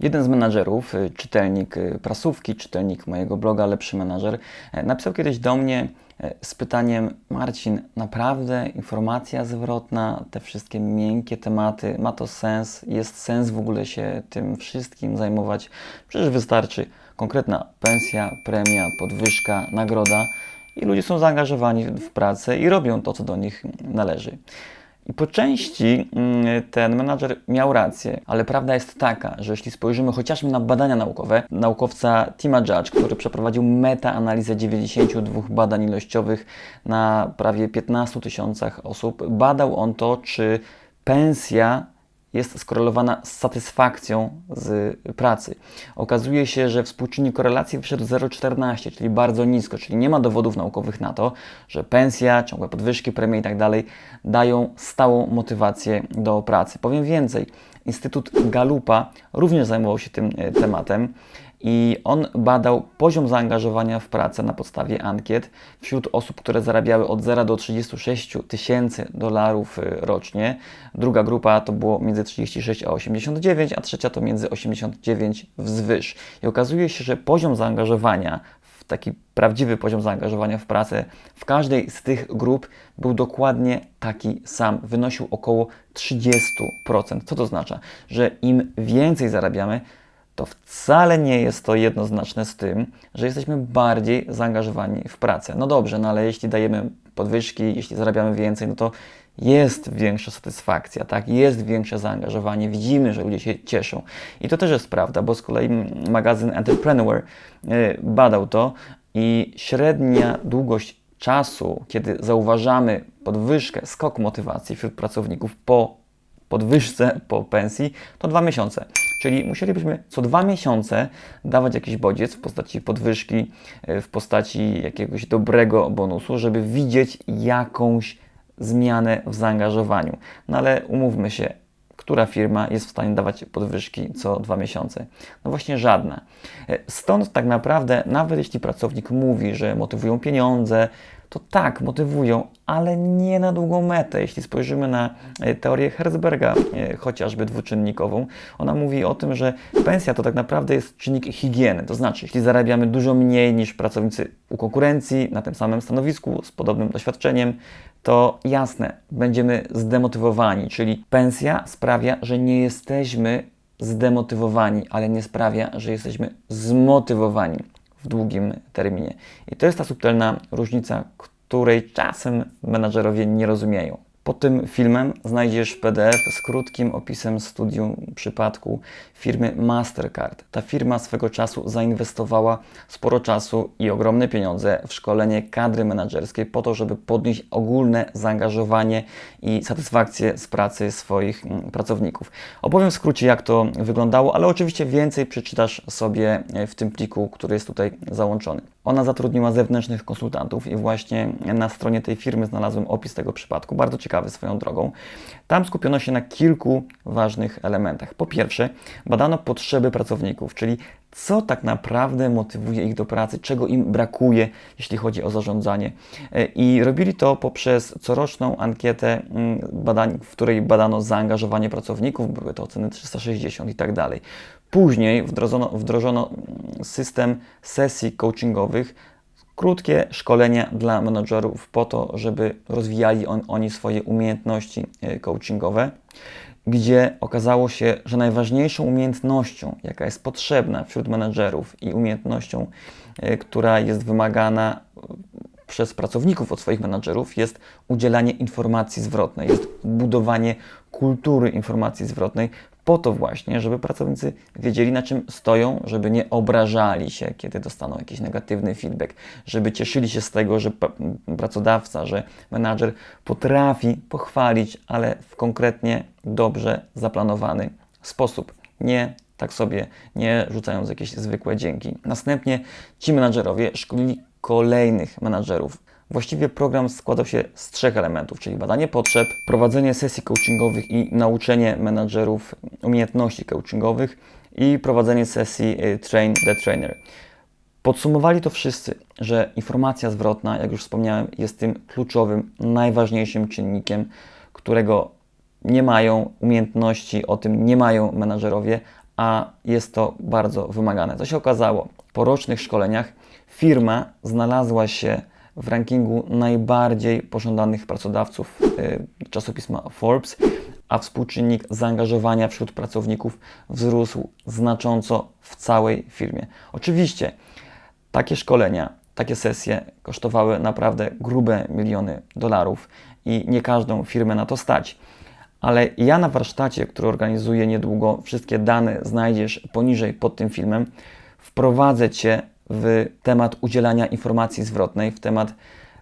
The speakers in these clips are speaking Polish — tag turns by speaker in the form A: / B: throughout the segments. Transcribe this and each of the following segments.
A: Jeden z menadżerów, y, czytelnik y, prasówki, czytelnik mojego bloga Lepszy Menadżer, e, napisał kiedyś do mnie z pytaniem: Marcin, naprawdę informacja zwrotna, te wszystkie miękkie tematy, ma to sens? Jest sens w ogóle się tym wszystkim zajmować? Przecież wystarczy konkretna pensja, premia, podwyżka, nagroda i ludzie są zaangażowani w pracę i robią to, co do nich należy. I po części mm, ten menadżer miał rację, ale prawda jest taka, że jeśli spojrzymy chociażby na badania naukowe, naukowca Tima Judge, który przeprowadził metaanalizę 92 badań ilościowych na prawie 15 tysiącach osób, badał on to, czy pensja jest skorelowana z satysfakcją z pracy. Okazuje się, że współczynnik korelacji wyszedł 0,14, czyli bardzo nisko, czyli nie ma dowodów naukowych na to, że pensja, ciągłe podwyżki, premie i tak dają stałą motywację do pracy. Powiem więcej, Instytut Galupa również zajmował się tym e, tematem i on badał poziom zaangażowania w pracę na podstawie ankiet wśród osób, które zarabiały od 0 do 36 tysięcy dolarów y, rocznie. Druga grupa to było między 36 a 89, a trzecia to między 89 wzwyż. I okazuje się, że poziom zaangażowania taki prawdziwy poziom zaangażowania w pracę w każdej z tych grup był dokładnie taki sam. Wynosił około 30%. Co to oznacza? Że im więcej zarabiamy, to wcale nie jest to jednoznaczne z tym, że jesteśmy bardziej zaangażowani w pracę. No dobrze, no ale jeśli dajemy podwyżki, jeśli zarabiamy więcej, no to jest większa satysfakcja, tak? Jest większe zaangażowanie, widzimy, że ludzie się cieszą. I to też jest prawda, bo z kolei magazyn Entrepreneur y, badał to i średnia długość czasu, kiedy zauważamy podwyżkę, skok motywacji wśród pracowników po podwyżce, po pensji, to dwa miesiące. Czyli musielibyśmy co dwa miesiące dawać jakiś bodziec w postaci podwyżki, e, w postaci jakiegoś dobrego bonusu, żeby widzieć jakąś zmianę w zaangażowaniu. No ale umówmy się, która firma jest w stanie dawać podwyżki co dwa miesiące? No właśnie żadna. E, stąd tak naprawdę, nawet jeśli pracownik mówi, że motywują pieniądze, to tak, motywują, ale nie na długą metę. Jeśli spojrzymy na e, teorię Herzberga, e, chociażby dwuczynnikową, ona mówi o tym, że pensja to tak naprawdę jest czynnik higieny. To znaczy, jeśli zarabiamy dużo mniej niż pracownicy u konkurencji na tym samym stanowisku z podobnym doświadczeniem, to jasne, będziemy zdemotywowani, czyli pensja sprawia, że nie jesteśmy zdemotywowani, ale nie sprawia, że jesteśmy zmotywowani w długim terminie. I to jest ta subtelna różnica, której czasem menadżerowie nie rozumieją. Pod tym filmem znajdziesz PDF z krótkim opisem studium przypadku firmy Mastercard. Ta firma swego czasu zainwestowała sporo czasu i ogromne pieniądze w szkolenie kadry menedżerskiej po to, żeby podnieść ogólne zaangażowanie i satysfakcję z pracy swoich mm, pracowników. Opowiem w skrócie, jak to wyglądało, ale oczywiście więcej przeczytasz sobie w tym pliku, który jest tutaj załączony. Ona zatrudniła zewnętrznych konsultantów i właśnie na stronie tej firmy znalazłem opis tego przypadku, bardzo ciekawy swoją drogą. Tam skupiono się na kilku ważnych elementach. Po pierwsze, badano potrzeby pracowników, czyli co tak naprawdę motywuje ich do pracy, czego im brakuje, jeśli chodzi o zarządzanie. I robili to poprzez coroczną ankietę mm, badań, w której badano zaangażowanie pracowników, były to oceny 360 i tak dalej. Później wdrożono, wdrożono system sesji coachingowych, krótkie szkolenia dla menedżerów po to, żeby rozwijali on, oni swoje umiejętności e, coachingowe, gdzie okazało się, że najważniejszą umiejętnością, jaka jest potrzebna wśród menedżerów i umiejętnością, e, która jest wymagana przez pracowników od swoich menadżerów jest udzielanie informacji zwrotnej, jest budowanie kultury informacji zwrotnej po to właśnie, żeby pracownicy wiedzieli na czym stoją, żeby nie obrażali się, kiedy dostaną jakiś negatywny feedback, żeby cieszyli się z tego, że pracodawca, że menadżer potrafi pochwalić, ale w konkretnie dobrze zaplanowany sposób. Nie tak sobie, nie rzucając jakieś zwykłe dzięki. Następnie ci menadżerowie szkolili kolejnych menadżerów. Właściwie program składał się z trzech elementów, czyli badanie potrzeb, prowadzenie sesji coachingowych i nauczenie menadżerów umiejętności coachingowych i prowadzenie sesji y, Train the Trainer. Podsumowali to wszyscy, że informacja zwrotna, jak już wspomniałem, jest tym kluczowym, najważniejszym czynnikiem, którego nie mają umiejętności, o tym nie mają menadżerowie, a jest to bardzo wymagane. Co się okazało? Po rocznych szkoleniach firma znalazła się w rankingu najbardziej pożądanych pracodawców y, czasopisma Forbes, a współczynnik zaangażowania wśród pracowników wzrósł znacząco w całej firmie. Oczywiście takie szkolenia, takie sesje kosztowały naprawdę grube miliony dolarów i nie każdą firmę na to stać. Ale ja na warsztacie, który organizuję niedługo, wszystkie dane znajdziesz poniżej pod tym filmem, wprowadzę Cię w temat udzielania informacji zwrotnej, w temat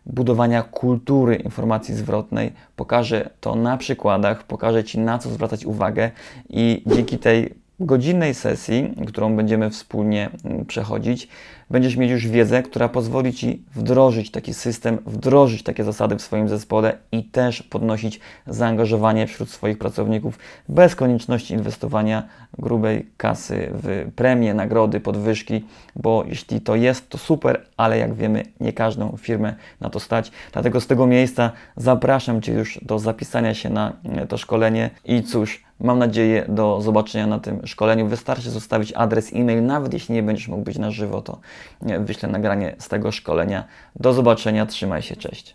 A: budowania kultury informacji zwrotnej. Pokażę to na przykładach, pokażę Ci na co zwracać uwagę i dzięki tej godzinnej sesji, którą będziemy wspólnie mm, przechodzić, będziesz mieć już wiedzę, która pozwoli Ci wdrożyć taki system, wdrożyć takie zasady w swoim zespole i też podnosić zaangażowanie wśród swoich pracowników bez konieczności inwestowania grubej kasy w premie, nagrody, podwyżki, bo jeśli to jest, to super, ale jak wiemy, nie każdą firmę na to stać. Dlatego z tego miejsca zapraszam Cię już do zapisania się na e, to szkolenie i cóż, Mam nadzieję do zobaczenia na tym szkoleniu. Wystarczy zostawić adres e-mail, nawet jeśli nie będziesz mógł być na żywo, to wyślę nagranie z tego szkolenia. Do zobaczenia, trzymaj się, cześć.